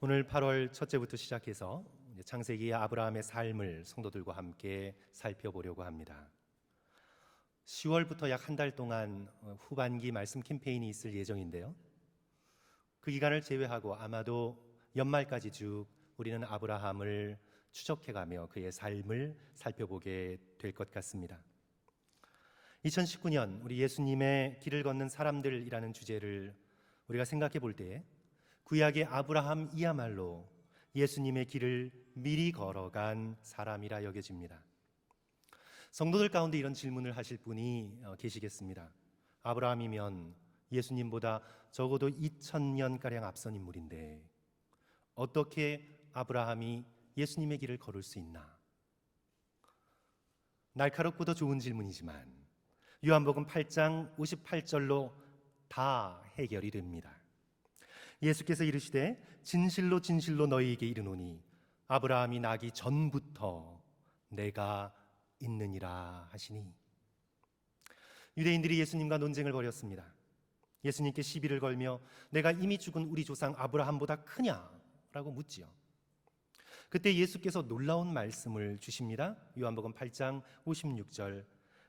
오늘 8월 첫째부터 시작해서 이제 창세기의 아브라함의 삶을 성도들과 함께 살펴보려고 합니다. 10월부터 약 한 달 동안 어, 후반기 말씀 캠페인이 있을 예정인데요. 그 기간을 제외하고 아마도 연말까지 쭉 우리는 아브라함을 추적해가며 그의 삶을 살펴보게 될 것 같습니다. 2019년 우리 예수님의 길을 걷는 사람들이라는 주제를 우리가 생각해 볼 때에 구약의 아브라함 이야말로 예수님의 길을 미리 걸어간 사람이라 여겨집니다. 성도들 가운데 이런 질문을 하실 분이 어, 계시겠습니다. 아브라함이면 예수님보다 적어도 2000년 가량 앞선 인물인데 어떻게 아브라함이 예수님의 길을 걸을 수 있나? 날카롭고도 좋은 질문이지만 요한복음 8장 58절로 다 해결이 됩니다. 예수께서 이르시되 진실로 진실로 너희에게 이르노니 아브라함이 나기 전부터 내가 있느니라 하시니 유대인들이 예수님과 논쟁을 벌였습니다. 예수님께 시비를 걸며 내가 이미 죽은 우리 조상 아브라함보다 크냐라고 묻지요. 그때 예수께서 놀라운 말씀을 주십니다. 요한복음 8장 56절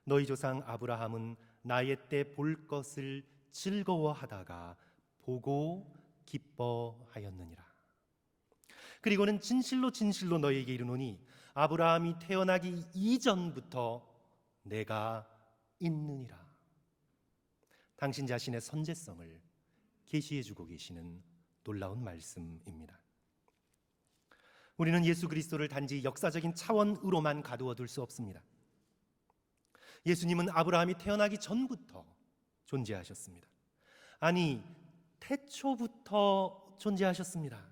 너희 조상 아브라함은 나의 때 볼 것을 즐거워하다가 보고 기뻐하였느니라. 그리고는 진실로 진실로 너희에게 이르노니 아브라함이 태어나기 이전부터 내가 있느니라. 당신 자신의 선제성을 계시해 주고 계시는 놀라운 말씀입니다. 우리는 예수 그리스도를 단지 역사적인 차원으로만 가두어 둘 수 없습니다. 예수님은 아브라함이 태어나기 전부터 존재하셨습니다. 아니, 태초부터 존재하셨습니다.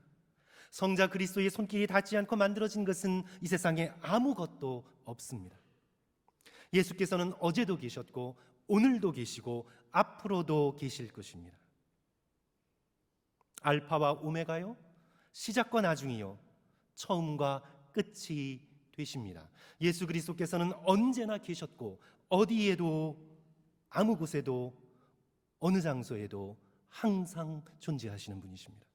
성자 그리스도의 손길이 닿지 않고 만들어진 것은 이 세상에 아무것도 없습니다. 예수께서는 어제도 계셨고 오늘도 계시고 앞으로도 계실 것입니다. 알파와 오메가요, 시작과 나중이요, 처음과 끝이 되십니다. 예수 그리스도께서는 언제나 계셨고 어디에도 아무 곳에도 어느 장소에도 항상 존재하시는 분이십니다.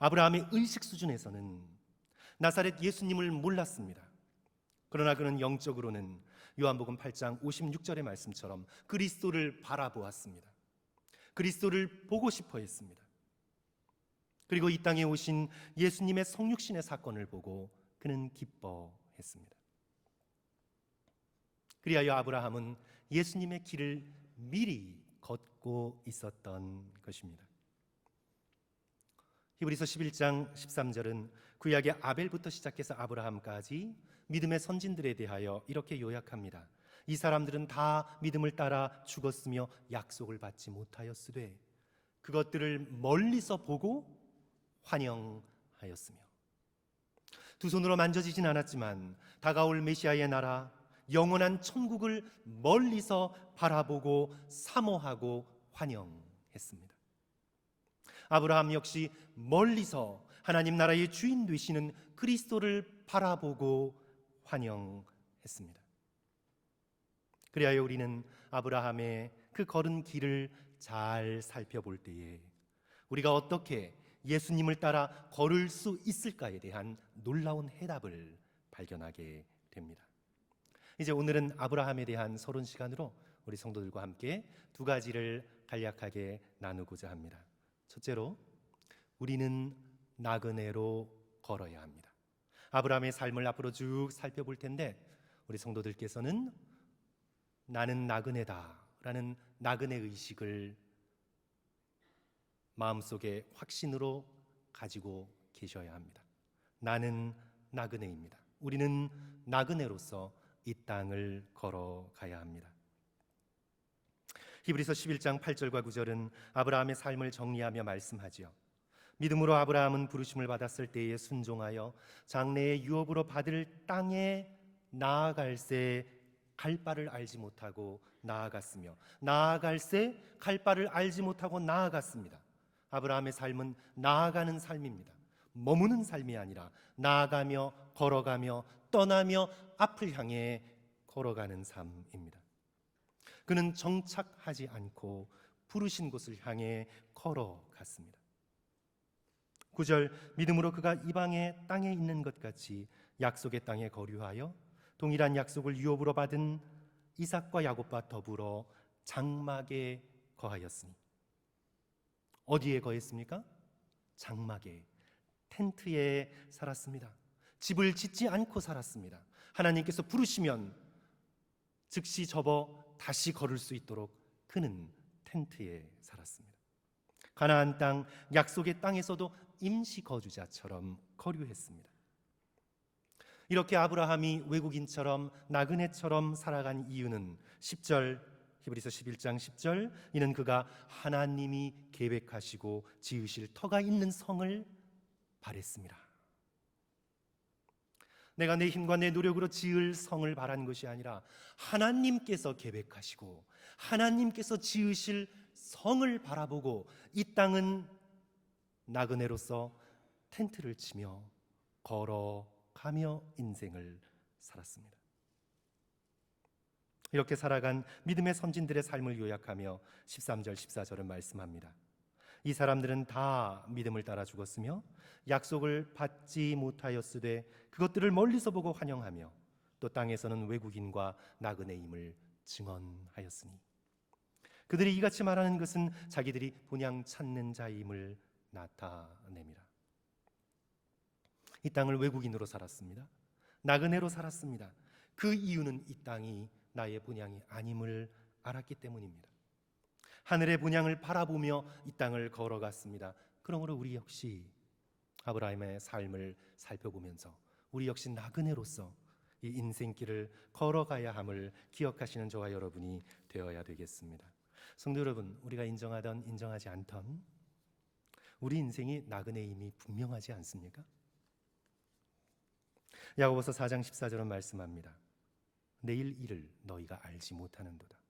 아브라함의 의식 수준에서는 나사렛 예수님을 몰랐습니다. 그러나 그는 영적으로는 요한복음 8장 56절의 말씀처럼 그리스도를 바라보았습니다. 그리스도를 보고 싶어 했습니다. 그리고 이 땅에 오신 예수님의 성육신의 사건을 보고 그는 기뻐했습니다. 그리하여 아브라함은 예수님의 길을 미리 걷고 있었던 것입니다. 히브리서 11장 13절은 구약의 아벨부터 시작해서 아브라함까지 믿음의 선진들에 대하여 이렇게 요약합니다. 이 사람들은 다 믿음을 따라 죽었으며 약속을 받지 못하였으되 그것들을 멀리서 보고 환영하였으며 두 손으로 만져지진 않았지만 다가올 메시아의 나라 영원한 천국을 멀리서 바라보고 사모하고 환영했습니다. 아브라함 역시 멀리서 하나님 나라의 주인 되시는 그리스도를 바라보고 환영했습니다. 그리하여 우리는 아브라함의 그 걸은 길을 잘 살펴볼 때에 우리가 어떻게 예수님을 따라 걸을 수 있을까에 대한 놀라운 해답을 발견하게 됩니다. 이제 오늘은 아브라함에 대한 서론 시간으로 우리 성도들과 함께 두 가지를 간략하게 나누고자 합니다. 첫째로 우리는 나그네로 걸어야 합니다. 아브라함의 삶을 앞으로 쭉 살펴볼 텐데 우리 성도들께서는 나는 나그네다라는 나그네 의식을 마음속에 확신으로 가지고 계셔야 합니다. 나는 나그네입니다. 우리는 나그네로서 이 땅을 걸어가야 합니다. 히브리서 11장 8절과 9절은 아브라함의 삶을 정리하며 말씀하지요. 믿음으로 아브라함은 부르심을 받았을 때에 순종하여 장래의 유업으로 받을 땅에 나아갈새 갈 바를 알지 못하고 나아갔으며 나아갈새 갈 바를 알지 못하고 나아갔습니다. 아브라함의 삶은 나아가는 삶입니다. 머무는 삶이 아니라 나아가며 걸어가며 떠나며 앞을 향해 걸어가는 삶입니다. 그는 정착하지 않고 부르신 곳을 향해 걸어갔습니다. 9절 믿음으로 그가 이방의 땅에 있는 것 같이 약속의 땅에 거류하여 동일한 약속을 유업으로 받은 이삭과 야곱과 더불어 장막에 거하였으니 어디에 거했습니까? 장막에 텐트에 살았습니다. 집을 짓지 않고 살았습니다. 하나님께서 부르시면 즉시 접어 다시 걸을 수 있도록 그는 텐트에 살았습니다. 가나안 땅 약속의 땅에서도 임시 거주자처럼 거류했습니다. 이렇게 아브라함이 외국인처럼 나그네처럼 살아간 이유는 10절 히브리서 11장 10절 이는 그가 하나님이 계획하시고 지으실 터가 있는 성을 바랬습니다. 내가 내 힘과 내 노력으로 지을 성을 바란 것이 아니라 하나님께서 계획하시고 하나님께서 지으실 성을 바라보고 이 땅은 나그네로서 텐트를 치며 걸어가며 인생을 살았습니다. 이렇게 살아간 믿음의 선진들의 삶을 요약하며 13절 14절은 말씀합니다. 이 사람들은 다 믿음을 따라 죽었으며 약속을 받지 못하였으되 그것들을 멀리서 보고 환영하며 또 땅에서는 외국인과 나그네임을 증언하였으니 그들이 이같이 말하는 것은 자기들이 본향 찾는 자임을 나타냅니다. 이 땅을 외국인으로 살았습니다. 나그네로 살았습니다. 그 이유는 이 땅이 나의 본향이 아님을 알았기 때문입니다. 하늘의 본향을 바라보며 이 땅을 걸어갔습니다. 그러므로 우리 역시 아브라함의 삶을 살펴보면서 우리 역시 나그네로서 이 인생길을 걸어가야 함을 기억하시는 저와 여러분이 되어야 되겠습니다. 성도 여러분, 우리가 인정하던 인정하지 않던 우리 인생이 나그네임이 분명하지 않습니까? 야고보서 4장 14절은 말씀합니다. 내일 일을 너희가 알지 못하는도다.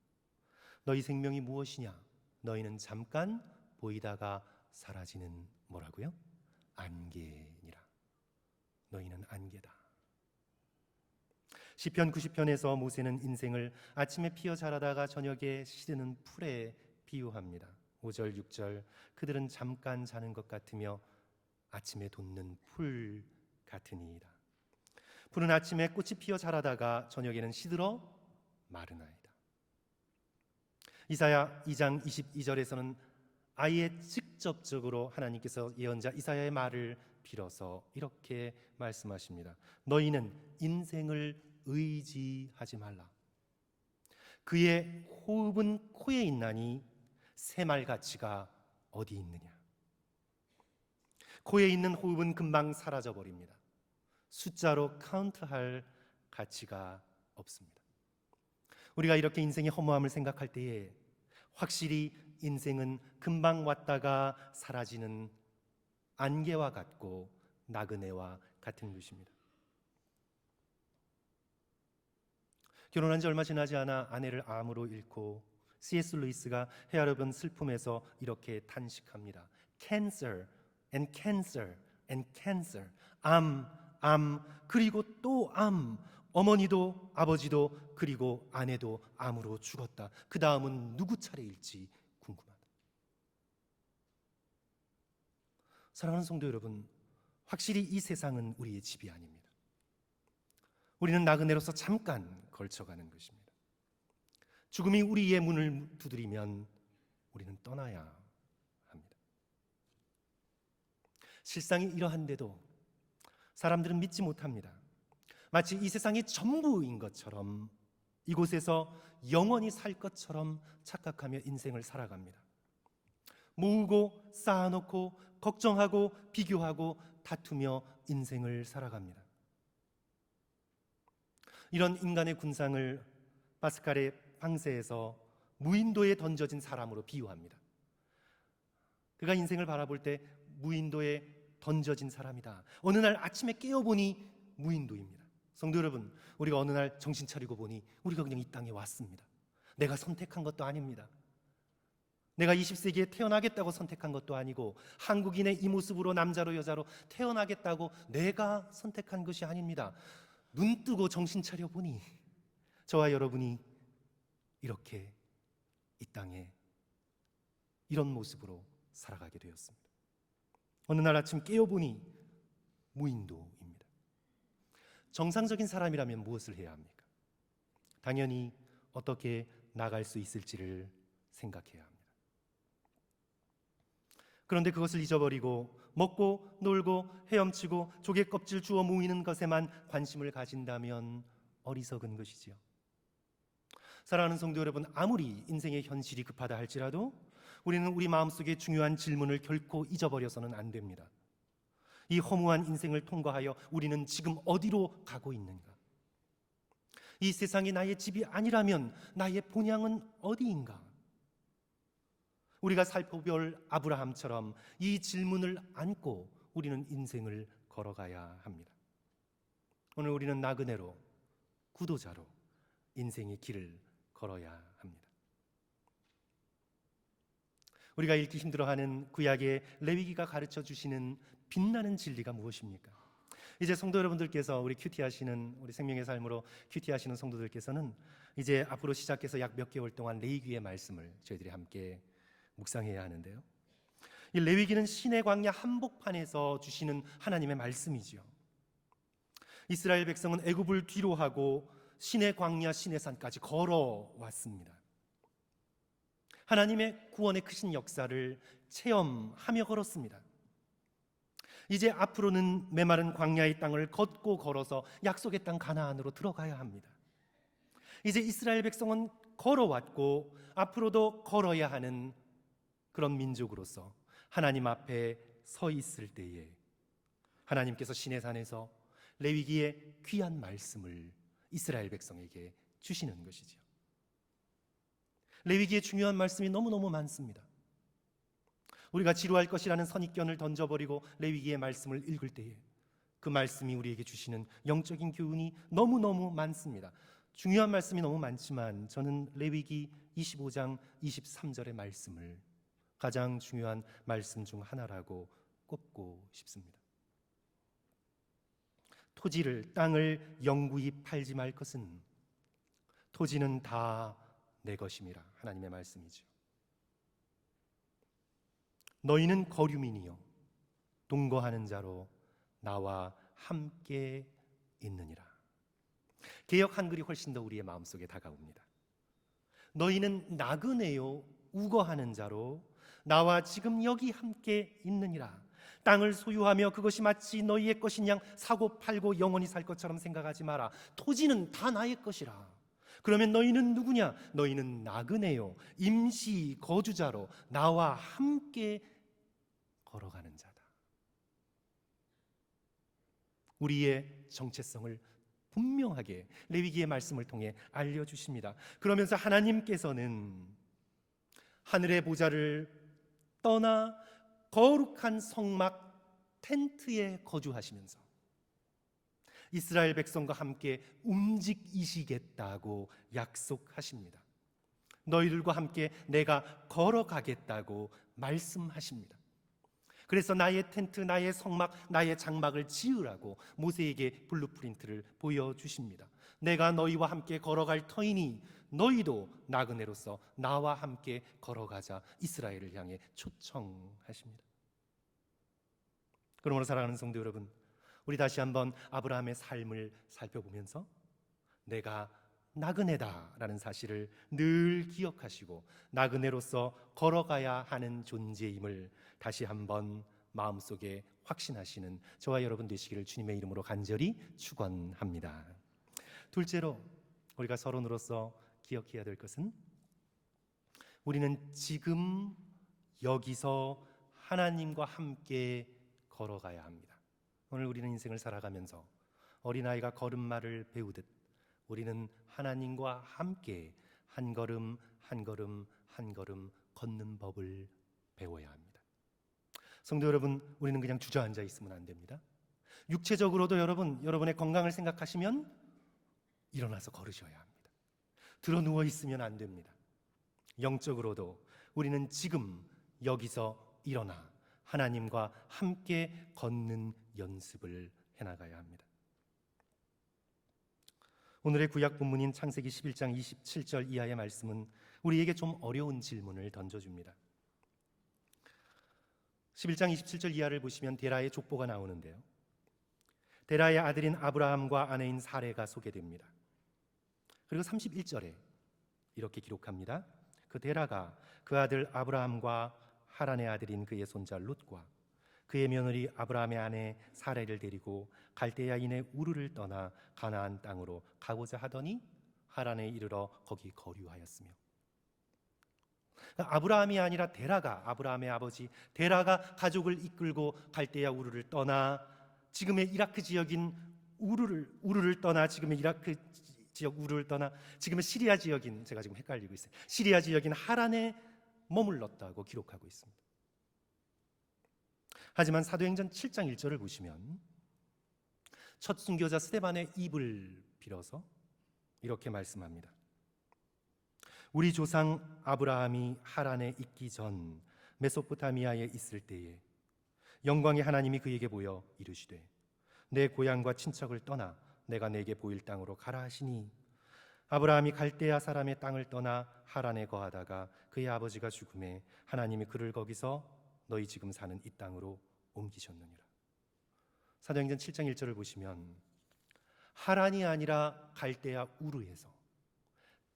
너희 생명이 무엇이냐? 너희는 잠깐 보이다가 사라지는 뭐라고요? 안개니라. 너희는 안개다. 시편 90편에서 모세는 인생을 아침에 피어 자라다가 저녁에 시드는 풀에 비유합니다. 5절 6절 그들은 잠깐 자는 것 같으며 아침에 돋는 풀 같으니이다. 풀은 아침에 꽃이 피어 자라다가 저녁에는 시들어 마르나이다. 이사야 2장 22절에서는 아예 직접적으로 하나님께서 예언자 이사야의 말을 빌어서 이렇게 말씀하십니다. 너희는 인생을 의지하지 말라. 그의 호흡은 코에 있나니 새말 가치가 어디 있느냐? 코에 있는 호흡은 금방 사라져 버립니다. 숫자로 카운트할 가치가 없습니다. 우리가 이렇게 인생의 허무함을 생각할 때에 확실히 인생은 금방 왔다가 사라지는 안개와 같고 나그네와 같은 것입니다. 결혼한 지 얼마 지나지 않아 아내를 암으로 잃고 C.S. 루이스가 헤아려본 슬픔에서 이렇게 탄식합니다. Cancer and cancer and cancer. 암, 암, 그리고 또 암. 어머니도 아버지도 그리고 아내도 암으로 죽었다. 그 다음은 누구 차례일지 궁금하다. 사랑하는 성도 여러분, 확실히 이 세상은 우리의 집이 아닙니다. 우리는 나그네로서 잠깐 걸쳐가는 것입니다. 죽음이 우리의 문을 두드리면 우리는 떠나야 합니다. 실상이 이러한데도 사람들은 믿지 못합니다. 마치 이 세상이 전부인 것처럼 이곳에서 영원히 살 것처럼 착각하며 인생을 살아갑니다. 모으고 쌓아놓고 걱정하고 비교하고 다투며 인생을 살아갑니다. 이런 인간의 군상을 파스칼의 방세에서 무인도에 던져진 사람으로 비유합니다. 그가 인생을 바라볼 때 무인도에 던져진 사람이다. 어느 날 아침에 깨어보니 무인도입니다. 성도 여러분, 우리가 어느 날 정신 차리고 보니 우리가 그냥 이 땅에 왔습니다. 내가 선택한 것도 아닙니다. 내가 20세기에 태어나겠다고 선택한 것도 아니고 한국인의 이 모습으로 남자로 여자로 태어나겠다고 내가 선택한 것이 아닙니다. 눈 뜨고 정신 차려 보니 저와 여러분이 이렇게 이 땅에 이런 모습으로 살아가게 되었습니다. 어느 날 아침 깨어 보니 무인도입니다. 정상적인 사람이라면 무엇을 해야 합니까? 당연히 어떻게 나갈 수 있을지를 생각해야 합니다. 그런데 그것을 잊어버리고 먹고 놀고 헤엄치고 조개 껍질 주워 모이는 것에만 관심을 가진다면 어리석은 것이지요. 사랑하는 성도 여러분, 아무리 인생의 현실이 급하다 할지라도 우리는 우리 마음속에 중요한 질문을 결코 잊어버려서는 안 됩니다. 이 허무한 인생을 통과하여 우리는 지금 어디로 가고 있는가? 이 세상이 나의 집이 아니라면 나의 본향은 어디인가? 우리가 살펴볼 아브라함처럼 이 질문을 안고 우리는 인생을 걸어가야 합니다. 오늘 우리는 나그네로 구도자로 인생의 길을 걸어야 합니다. 우리가 읽기 힘들어하는 구약의 레위기가 가르쳐 주시는 빛나는 진리가 무엇입니까? 이제 성도 여러분들께서 우리 큐티 하시는 우리 생명의 삶으로 큐티 하시는 성도들께서는 이제 앞으로 시작해서 약 몇 개월 동안 레위기의 말씀을 저희들이 함께 묵상해야 하는데요. 이 레위기는 신의 광야 한복판에서 주시는 하나님의 말씀이지요. 이스라엘 백성은 애굽을 뒤로하고 신의 광야 신의 산까지 걸어왔습니다. 하나님의 구원의 크신 역사를 체험하며 걸었습니다. 이제 앞으로는 메마른 광야의 땅을 걷고 걸어서 약속의 땅 가나안으로 들어가야 합니다. 이제 이스라엘 백성은 걸어왔고 앞으로도 걸어야 하는 그런 민족으로서 하나님 앞에 서 있을 때에 하나님께서 신의 산에서 레위기의 귀한 말씀을 이스라엘 백성에게 주시는 것이지요. 레위기의 중요한 말씀이 너무너무 많습니다. 우리가 지루할 것이라는 선입견을 던져버리고 레위기의 말씀을 읽을 때에 그 말씀이 우리에게 주시는 영적인 교훈이 너무너무 많습니다. 중요한 말씀이 너무 많지만 저는 레위기 25장 23절의 말씀을 가장 중요한 말씀 중 하나라고 꼽고 싶습니다. 토지를 땅을 영구히 팔지 말 것은 토지는 다 내 것임이라 하나님의 말씀이죠. 너희는 거류민이요 동거하는 자로 나와 함께 있느니라. 개역 한글이 훨씬 더 우리의 마음속에 다가옵니다. 너희는 나그네요 우거하는 자로 나와 지금 여기 함께 있느니라. 땅을 소유하며 그것이 마치 너희의 것인 양 사고 팔고 영원히 살 것처럼 생각하지 마라. 토지는 다 나의 것이라. 그러면 너희는 누구냐? 너희는 나그네요. 임시 거주자로 나와 함께 걸어가는 자다. 우리의 정체성을 분명하게 레위기의 말씀을 통해 알려 주십니다. 그러면서 하나님께서는 하늘의 보좌를 떠나 거룩한 성막 텐트에 거주하시면서 이스라엘 백성과 함께 움직이시겠다고 약속하십니다. 너희들과 함께 내가 걸어가겠다고 말씀하십니다. 그래서 나의 텐트, 나의 성막, 나의 장막을 지으라고 모세에게 블루프린트를 보여주십니다. 내가 너희와 함께 걸어갈 터이니 너희도 나그네로서 나와 함께 걸어가자 이스라엘을 향해 초청하십니다. 그러므로 사랑하는 성도 여러분, 우리 다시 한번 아브라함의 삶을 살펴보면서 내가 나그네다라는 사실을 늘 기억하시고 나그네로서 걸어가야 하는 존재임을 다시 한번 마음속에 확신하시는 저와 여러분 되시기를 주님의 이름으로 간절히 축원합니다. 둘째로 우리가 서론으로서 기억해야 될 것은 우리는 지금 여기서 하나님과 함께 걸어가야 합니다. 오늘 우리는 인생을 살아가면서 어린아이가 걸음마를 배우듯 우리는 하나님과 함께 한 걸음 한 걸음 한 걸음 걷는 법을 배워야 합니다. 성도 여러분, 우리는 그냥 주저앉아 있으면 안 됩니다. 육체적으로도 여러분, 여러분의 건강을 생각하시면 일어나서 걸으셔야 합니다. 들어 누워 있으면 안 됩니다. 영적으로도 우리는 지금 여기서 일어나 하나님과 함께 걷는 연습을 해나가야 합니다. 오늘의 구약 본문인 창세기 11장 27절 이하의 말씀은 우리에게 좀 어려운 질문을 던져줍니다. 11장 27절 이하를 보시면 데라의 족보가 나오는데요. 데라의 아들인 아브라함과 아내인 사레가 소개됩니다. 그리고 31절에 이렇게 기록합니다. 그 데라가 그 아들 아브라함과 하란의 아들인 그의 손자 롯과 그의 며느리 아브라함의 아내 사레를 데리고 갈대야인의 우르를 떠나 가나안 땅으로 가고자 하더니 하란에 이르러 거기 거류하였으며 아브라함이 아니라 데라가 아브라함의 아버지 데라가 가족을 이끌고 갈대야 우르를 떠나 지금의 이라크 지역인 우르를 우르를 떠나 지금의 이라크 지역 우르를 떠나 지금의 시리아 지역인 제가 지금 헷갈리고 있어요. 시리아 지역인 하란에 머물렀다고 기록하고 있습니다. 하지만 사도행전 7장 1절을 보시면 첫 순교자 스데반의 입을 빌어서 이렇게 말씀합니다. 우리 조상 아브라함이 하란에 있기 전 메소포타미아에 있을 때에 영광의 하나님이 그에게 보여 이르시되 내 고향과 친척을 떠나 내가 내게 보일 땅으로 가라 하시니 아브라함이 갈대아 사람의 땅을 떠나 하란에 거하다가 그의 아버지가 죽음에 하나님이 그를 거기서 너희 지금 사는 이 땅으로 옮기셨느니라. 사도행전 7장 1절을 보시면 하란이 아니라 갈대아 우르에서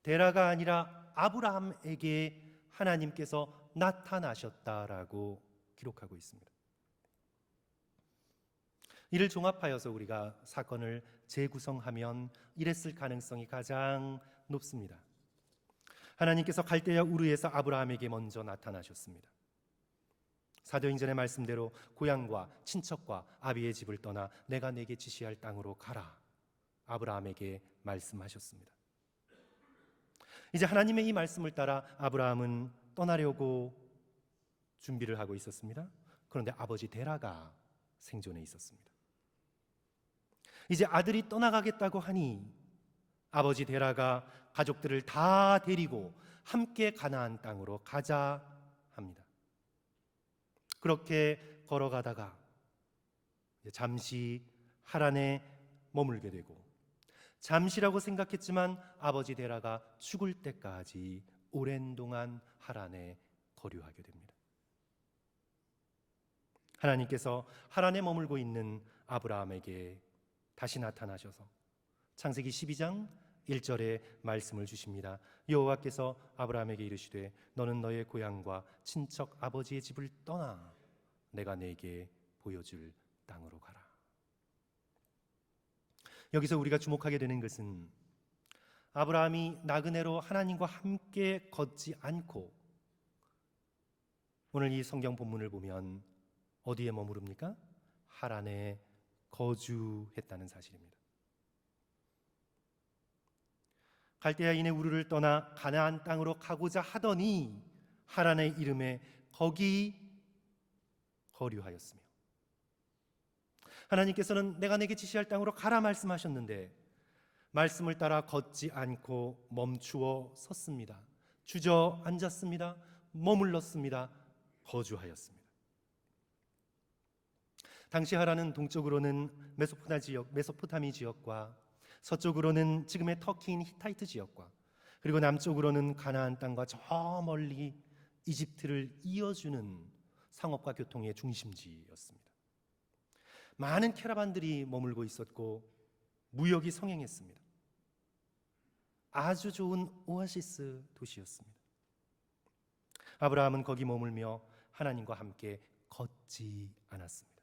데라가 아니라 아브라함에게 하나님께서 나타나셨다라고 기록하고 있습니다. 이를 종합하여서 우리가 사건을 재구성하면 이랬을 가능성이 가장 높습니다. 하나님께서 갈대아 우르에서 아브라함에게 먼저 나타나셨습니다. 사도행전의 말씀대로 고향과 친척과 아비의 집을 떠나 내가 내게 지시할 땅으로 가라. 아브라함에게 말씀하셨습니다. 이제 하나님의 이 말씀을 따라 아브라함은 떠나려고 준비를 하고 있었습니다. 그런데 아버지 데라가 생존해 있었습니다. 이제 아들이 떠나가겠다고 하니 아버지 데라가 가족들을 다 데리고 함께 가나안 땅으로 가자 합니다. 그렇게 걸어가다가 잠시 하란에 머물게 되고 잠시라고 생각했지만 아버지 데라가 죽을 때까지 오랜 동안 하란에 거류하게 됩니다. 하나님께서 하란에 머물고 있는 아브라함에게 다시 나타나셔서 창세기 12장 1절에 말씀을 주십니다. 여호와께서 아브라함에게 이르시되 너는 너의 고향과 친척 아버지의 집을 떠나 내가 내게 보여줄 땅으로 가라. 여기서 우리가 주목하게 되는 것은 아브라함이 나그네로 하나님과 함께 걷지 않고 오늘 이 성경 본문을 보면 어디에 머무릅니까? 하란에 거주했다는 사실입니다. 갈대아인의 우르를 떠나 가나안 땅으로 가고자 하더니 하란의 이름에 거기 거류하였으며 하나님께서는 내가 내게 지시할 땅으로 가라 말씀하셨는데 말씀을 따라 걷지 않고 멈추어 섰습니다. 주저앉았습니다. 머물렀습니다. 거주하였습니다. 당시 하라는 동쪽으로는 메소포타 지역, 메소포타미 지역과 서쪽으로는 지금의 터키인 히타이트 지역과 그리고 남쪽으로는 가나안 땅과 저 멀리 이집트를 이어주는 상업과 교통의 중심지였습니다. 많은 캐러반들이 머물고 있었고 무역이 성행했습니다. 아주 좋은 오아시스 도시였습니다. 아브라함은 거기 머물며 하나님과 함께 걷지 않았습니다.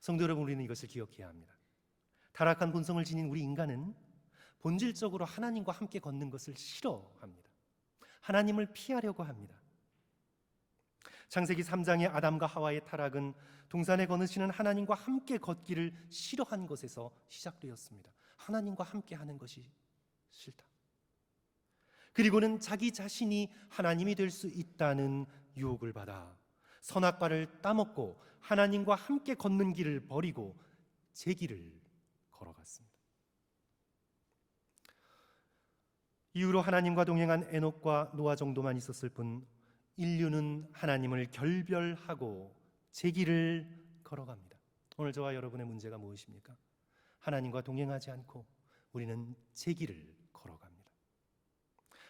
성도 여러분, 우리는 이것을 기억해야 합니다. 타락한 본성을 지닌 우리 인간은 본질적으로 하나님과 함께 걷는 것을 싫어합니다. 하나님을 피하려고 합니다. 창세기 3장의 아담과 하와의 타락은 동산에 거느시는 하나님과 함께 걷기를 싫어한 것에서 시작되었습니다. 하나님과 함께 하는 것이 싫다. 그리고는 자기 자신이 하나님이 될 수 있다는 유혹을 받아 선악과를 따먹고 하나님과 함께 걷는 길을 버리고 제 길을 걸어갔습니다. 이후로 하나님과 동행한 에녹과 노아 정도만 있었을 뿐 인류는 하나님을 결별하고 제 길을 걸어갑니다. 오늘 저와 여러분의 문제가 무엇입니까? 하나님과 동행하지 않고 우리는 제 길을 걸어갑니다.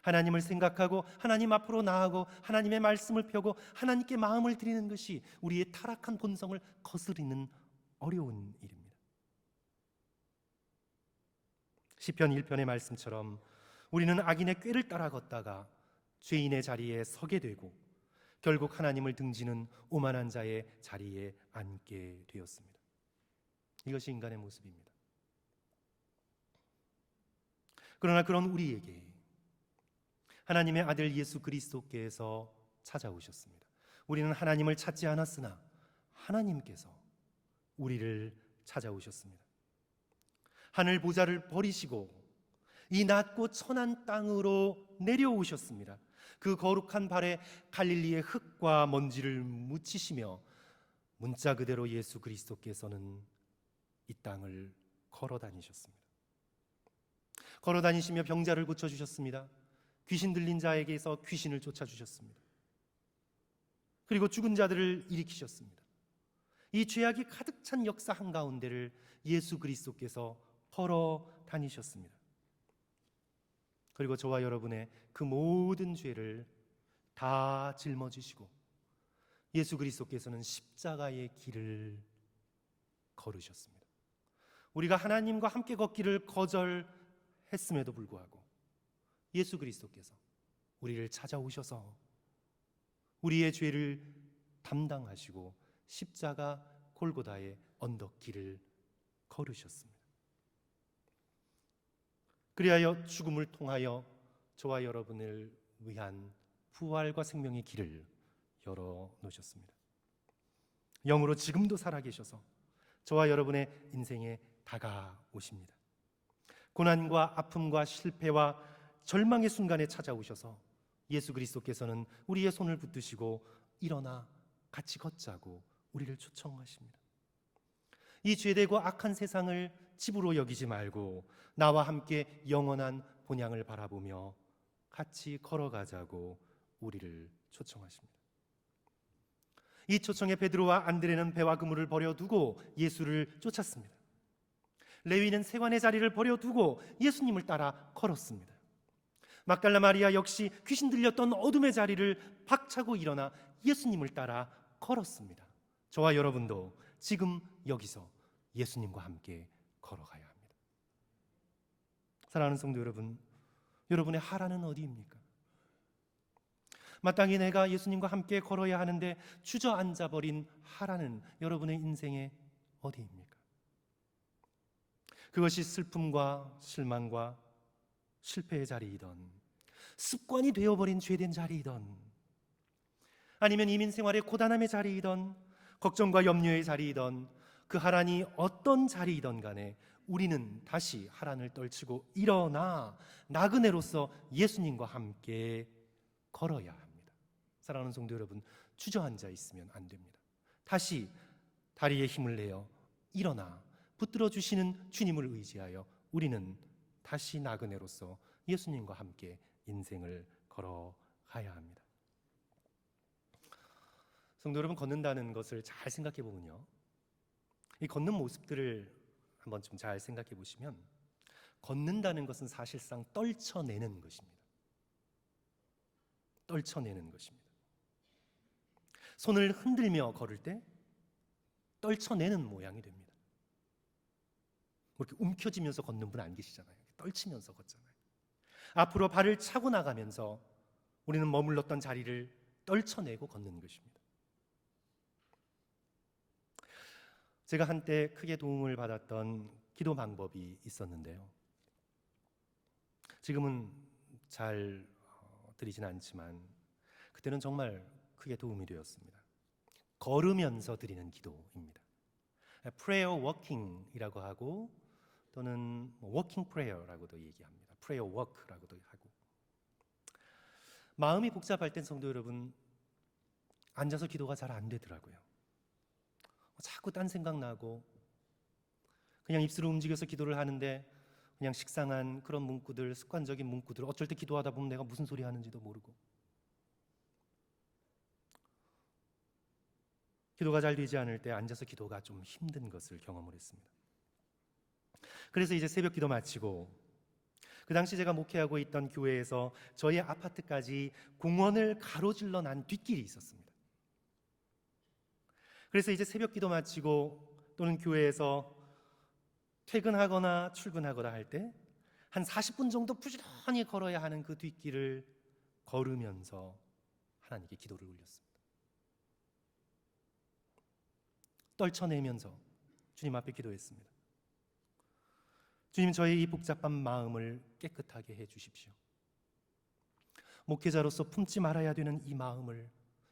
하나님을 생각하고 하나님 앞으로 나아가고 하나님의 말씀을 펴고 하나님께 마음을 드리는 것이 우리의 타락한 본성을 거스리는 어려운 일입니다. 시편 1편의 말씀처럼 우리는 악인의 꾀를 따라 걷다가 죄인의 자리에 서게 되고 결국 하나님을 등지는 오만한 자의 자리에 앉게 되었습니다. 이것이 인간의 모습입니다. 그러나 그런 우리에게 하나님의 아들 예수 그리스도께서 찾아오셨습니다. 우리는 하나님을 찾지 않았으나 하나님께서 우리를 찾아오셨습니다. 하늘 보좌를 버리시고 이 낮고 천한 땅으로 내려오셨습니다. 그 거룩한 발에 갈릴리의 흙과 먼지를 묻히시며 문자 그대로 예수 그리스도께서는 이 땅을 걸어 다니셨습니다. 걸어 다니시며 병자를 고쳐 주셨습니다. 귀신 들린 자에게서 귀신을 쫓아 주셨습니다. 그리고 죽은 자들을 일으키셨습니다. 이 죄악이 가득 찬 역사 한가운데를 예수 그리스도께서 걸어 다니셨습니다. 그리고 저와 여러분의 그 모든 죄를 다 짊어지시고 예수 그리스도께서는 십자가의 길을 걸으셨습니다. 우리가 하나님과 함께 걷기를 거절했음에도 불구하고 예수 그리스도께서 우리를 찾아오셔서 우리의 죄를 담당하시고 십자가 골고다의 언덕길을 걸으셨습니다. 그리하여 죽음을 통하여 저와 여러분을 위한 부활과 생명의 길을 열어 놓으셨습니다. 영으로 지금도 살아 계셔서 저와 여러분의 인생에 다가오십니다. 고난과 아픔과 실패와 절망의 순간에 찾아오셔서 예수 그리스도께서는 우리의 손을 붙드시고 일어나 같이 걷자고 우리를 초청하십니다. 이 죄되고 악한 세상을 집으로 여기지 말고 나와 함께 영원한 본향을 바라보며 같이 걸어가자고 우리를 초청하십니다. 이 초청에 베드로와 안드레는 배와 그물을 버려두고 예수를 쫓았습니다. 레위는 세관의 자리를 버려두고 예수님을 따라 걸었습니다. 막달라 마리아 역시 귀신 들렸던 어둠의 자리를 박차고 일어나 예수님을 따라 걸었습니다. 저와 여러분도 지금 여기서 예수님과 함께 걸어가야 합니다. 사랑하는 성도 여러분, 여러분의 하라는 어디입니까? 마땅히 내가 예수님과 함께 걸어야 하는데 주저앉아 버린 하라는 여러분의 인생의 어디입니까? 그것이 슬픔과 실망과 실패의 자리이던 습관이 되어버린 죄된 자리이던 아니면 이민 생활의 고단함의 자리이던 걱정과 염려의 자리이던 그 하란이 어떤 자리이던 간에 우리는 다시 하란을 떨치고 일어나 나그네로서 예수님과 함께 걸어야 합니다. 사랑하는 성도 여러분, 주저앉아 있으면 안 됩니다. 다시 다리에 힘을 내어 일어나 붙들어 주시는 주님을 의지하여 우리는 다시 나그네로서 예수님과 함께 인생을 걸어가야 합니다. 성도 여러분 걷는다는 것을 잘 생각해 보면요. 이 걷는 모습들을 한번 좀 잘 생각해 보시면 걷는다는 것은 사실상 떨쳐내는 것입니다. 떨쳐내는 것입니다. 손을 흔들며 걸을 때 떨쳐내는 모양이 됩니다. 뭐 이렇게 움켜쥐면서 걷는 분 안 계시잖아요. 떨치면서 걷잖아요. 앞으로 발을 차고 나가면서 우리는 머물렀던 자리를 떨쳐내고 걷는 것입니다. 제가 한때 크게 도움을 받았던 기도 방법이 있었는데요. 지금은 잘 어, 드리진 않지만 그때는 정말 크게 도움이 되었습니다. 걸으면서 드리는 기도입니다. prayer walking이라고 하고 또는 walking prayer라고도 얘기합니다. prayer walk라고도 하고 마음이 복잡할 땐 성도 여러분 앉아서 기도가 잘 안 되더라고요. 자꾸 딴 생각 나고 그냥 입술을 움직여서 기도를 하는데 그냥 식상한 그런 문구들, 습관적인 문구들 어쩔 때 기도하다 보면 내가 무슨 소리 하는지도 모르고 기도가 잘 되지 않을 때 앉아서 기도가 좀 힘든 것을 경험을 했습니다. 그래서 이제 새벽 기도 마치고 그그 당시 제가 목회하고 있던 교회에서 저희 아파트까지 공원을 가로질러 난 뒷길이 있었습니다. 그래서 이제 새벽 기도 마치고 또는 교회에서 퇴근하거나 출근하거나 할 때 한 40분 정도 부지런히 걸어야 하는 그 뒷길을 걸으면서 하나님께 기도를 올렸습니다. 떨쳐내면서 주님 앞에 기도했습니다. 주님 저의 이 복잡한 마음을 깨끗하게 해 주십시오. 목회자로서 품지 말아야 되는 이 마음을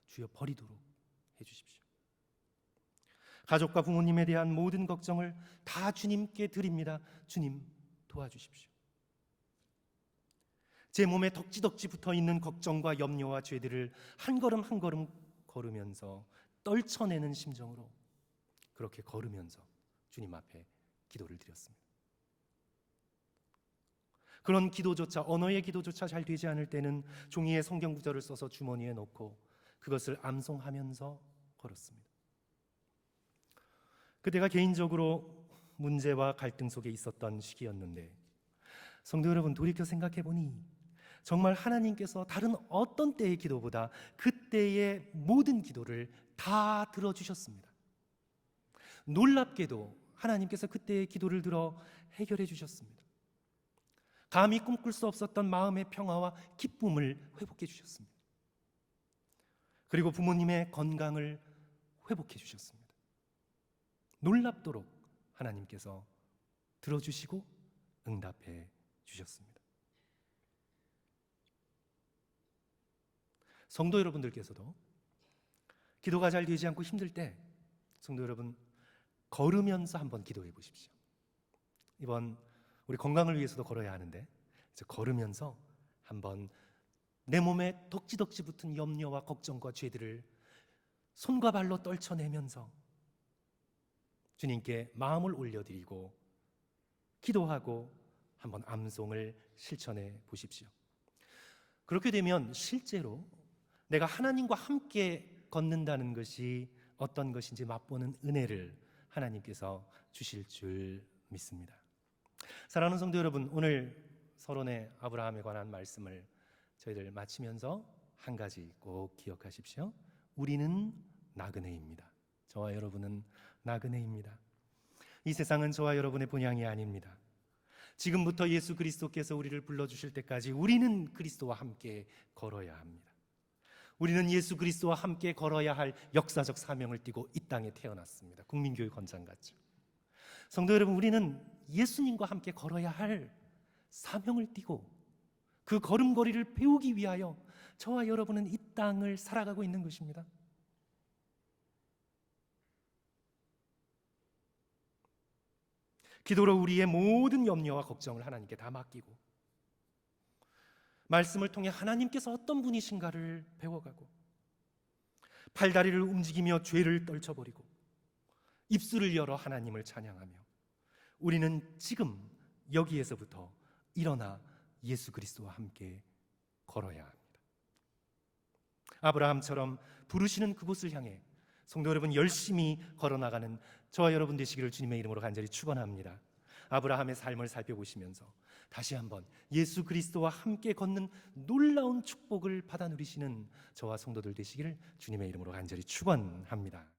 주여 버리도록 해 주십시오. 가족과 부모님에 대한 모든 걱정을 다 주님께 드립니다. 주님 도와주십시오. 제 몸에 덕지덕지 붙어 있는 걱정과 염려와 죄들을 한 걸음 한 걸음 걸으면서 떨쳐내는 심정으로 그렇게 걸으면서 주님 앞에 기도를 드렸습니다. 그런 기도조차 언어의 기도조차 잘 되지 않을 때는 종이에 성경 구절을 써서 주머니에 넣고 그것을 암송하면서 걸었습니다. 그때가 개인적으로 문제와 갈등 속에 있었던 시기였는데 성도 여러분 돌이켜 생각해 보니 정말 하나님께서 다른 어떤 때의 기도보다 그때의 모든 기도를 다 들어주셨습니다. 놀랍게도 하나님께서 그때의 기도를 들어 해결해 주셨습니다. 감히 꿈꿀 수 없었던 마음의 평화와 기쁨을 회복해 주셨습니다. 그리고 부모님의 건강을 회복해 주셨습니다. 놀랍도록 하나님께서 들어주시고 응답해 주셨습니다. 성도 여러분들께서도 기도가 잘 되지 않고 힘들 때 성도 여러분 걸으면서 한번 기도해 보십시오. 이번 우리 건강을 위해서도 걸어야 하는데 이제 걸으면서 한번 내 몸에 덕지덕지 붙은 염려와 걱정과 죄들을 손과 발로 떨쳐내면서 주님께 마음을 올려드리고 기도하고 한번 암송을 실천해 보십시오. 그렇게 되면 실제로 내가 하나님과 함께 걷는다는 것이 어떤 것인지 맛보는 은혜를 하나님께서 주실 줄 믿습니다. 사랑하는 성도 여러분, 오늘 서론의 아브라함에 관한 말씀을 저희들 마치면서 한 가지 꼭 기억하십시오. 우리는 나그네입니다. 저와 여러분은 나그네입니다. 이 세상은 저와 여러분의 본향이 아닙니다. 지금부터 예수 그리스도께서 우리를 불러주실 때까지 우리는 그리스도와 함께 걸어야 합니다. 우리는 예수 그리스도와 함께 걸어야 할 역사적 사명을 띠고 이 땅에 태어났습니다. 국민교육 헌장 같죠. 성도 여러분, 우리는 예수님과 함께 걸어야 할 사명을 띠고 그 걸음걸이를 배우기 위하여 저와 여러분은 이 땅을 살아가고 있는 것입니다. 기도로 우리의 모든 염려와 걱정을 하나님께 다 맡기고 말씀을 통해 하나님께서 어떤 분이신가를 배워가고 팔다리를 움직이며 죄를 떨쳐버리고 입술을 열어 하나님을 찬양하며 우리는 지금 여기에서부터 일어나 예수 그리스도와 함께 걸어야 합니다. 아브라함처럼 부르시는 그곳을 향해 성도 여러분 열심히 걸어나가는 저와 여러분 되시기를 주님의 이름으로 간절히 축원합니다. 아브라함의 삶을 살펴보시면서 다시 한번 예수 그리스도와 함께 걷는 놀라운 축복을 받아 누리시는 저와 성도들 되시기를 주님의 이름으로 간절히 축원합니다.